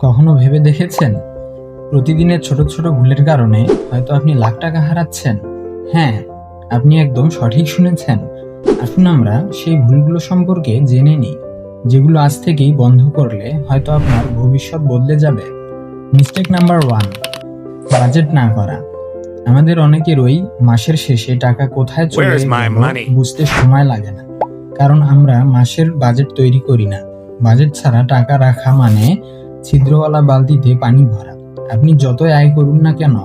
কখনো ভেবে দেখেছেন? প্রতিদিনের ছোট ছোট ভুলের কারণে হয়তো আপনি লাখ টাকা হারাচ্ছেন। হ্যাঁ আপনি একদম সঠিক শুনেছেন। আসুন আমরা সেই ভুলগুলো সম্পর্কে জেনে নিই যেগুলো আজ থেকেই বন্ধ করলে হয়তো আপনার ভবিষ্যৎ বদলে যাবে। মিস্টেক নাম্বার ওয়ান বাজেট না করা। আমাদের অনেকেরই মাসের শেষে টাকা কোথায় চলে? বুঝতে সময় লাগে না। কারণ আমরা মাসের বাজেট তৈরি করি না। বাজেট ছাড়া টাকা রাখা মানে ছিদ্রওয়ালা বালতিতে পানি ভরা। আপনি যতই আয় করুন না কেন,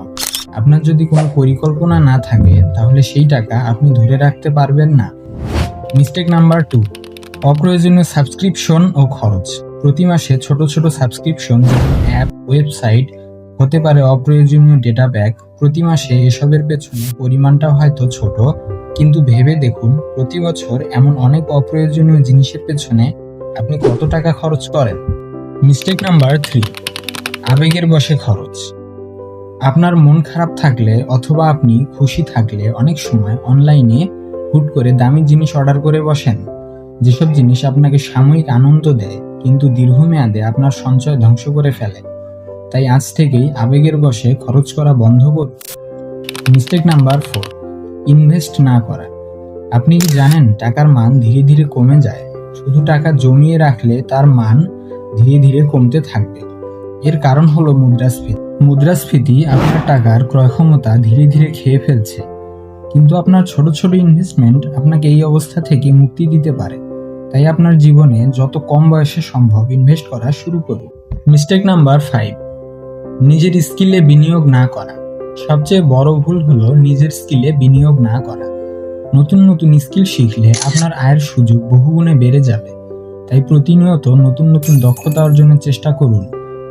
আপনার যদি কোনো পরিকল্পনা না থাকে, তাহলে সেই টাকা আপনি ধরে রাখতে পারবেন না। মিস্টেক নাম্বার টু, অপ্রয়োজনীয় সাবস্ক্রিপশন ও খরচ। প্রতি মাসে ছোট ছোট সাবস্ক্রিপশন যেমন অ্যাপ, ওয়েবসাইট হতে পারে অপ্রয়োজনীয় ডেটা প্যাক প্রতি মাসে এসবের পেছনে পরিমাণটা হয়তো ছোট, কিন্তু ভেবে দেখুন, প্রতি বছর এমন অনেক অপ্রয়োজনীয় জিনিসের পেছনে আপনি কত টাকা খরচ করেন। মিস্টেক নাম্বার থ্রি আবেগের বশে খরচ। আপনার মন খারাপ থাকলে অথবা আপনি খুশি থাকলে অনেক সময় অনলাইনে হুট করে দামি জিনিস অর্ডার করে বসেন। যেসব জিনিস আপনাকে সাময়িক আনন্দ দেয়, কিন্তু দীর্ঘমেয়াদে আপনার সঞ্চয় ধ্বংস করে ফেলে। তাই আজ থেকেই আবেগের বশে খরচ করা বন্ধ করুন। মিস্টেক নাম্বার ফোর ইনভেস্ট না করা। আপনি কি জানেন, টাকার মান ধীরে ধীরে কমে যায়। শুধু টাকা জমিয়ে রাখলে তার মান ধীরে ধীরে কমতে থাকবে। এর কারণ হলো মুদ্রাস্ফীতি। মুদ্রাস্ফীতি আপনার টাকার ক্রয় ক্ষমতা ধীরে ধীরে খেয়ে ফেলছে। কিন্তু আপনার ছোট ছোট ইনভেস্টমেন্ট আপনাকে এই অবস্থা থেকে মুক্তি দিতে পারে। তাই আপনার জীবনে যত কম বয়সে সম্ভব ইনভেস্ট করা শুরু করুন। মিস্টেক নাম্বার ফাইভ নিজের স্কিলে বিনিয়োগ না করা। সবচেয়ে বড় ভুল হলো নিজের স্কিলে বিনিয়োগ না করা। নতুন নতুন স্কিল শিখলে আপনার আয়ের সুযোগ বহুগুণে বেড়ে যাবে। তাই প্রতিনিয়ত নতুন নতুন দক্ষতা অর্জনের চেষ্টা করুন।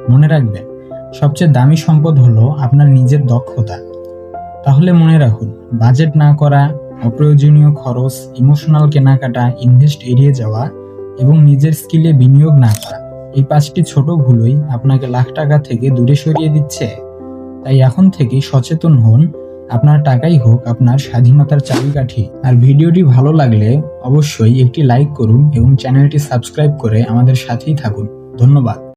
মনে রাখবেন, সবচেয়ে দামি সম্পদ হলো আপনার নিজের দক্ষতা। তাহলে মনে রাখুন, বাজেট না করা, অপ্রয়োজনীয় খরচ, ইমোশনাল কেনাকাটা, ইনভেস্ট এড়িয়ে যাওয়া এবং নিজের স্কিলে বিনিয়োগ না করা, এই পাঁচটি ছোট ভুলই আপনাকে লাখ টাকা থেকে দূরে সরিয়ে দিচ্ছে। তাই এখন থেকেই সচেতন হন আপনার টাকাই হোক, আপনার স্বাধীনতার চাবিকাঠি। আর ভিডিওটি ভালো লাগলে অবশ্যই একটি লাইক করুন এবং চ্যানেলটি সাবস্ক্রাইব করে আমাদের সাথেই থাকুন। ধন্যবাদ।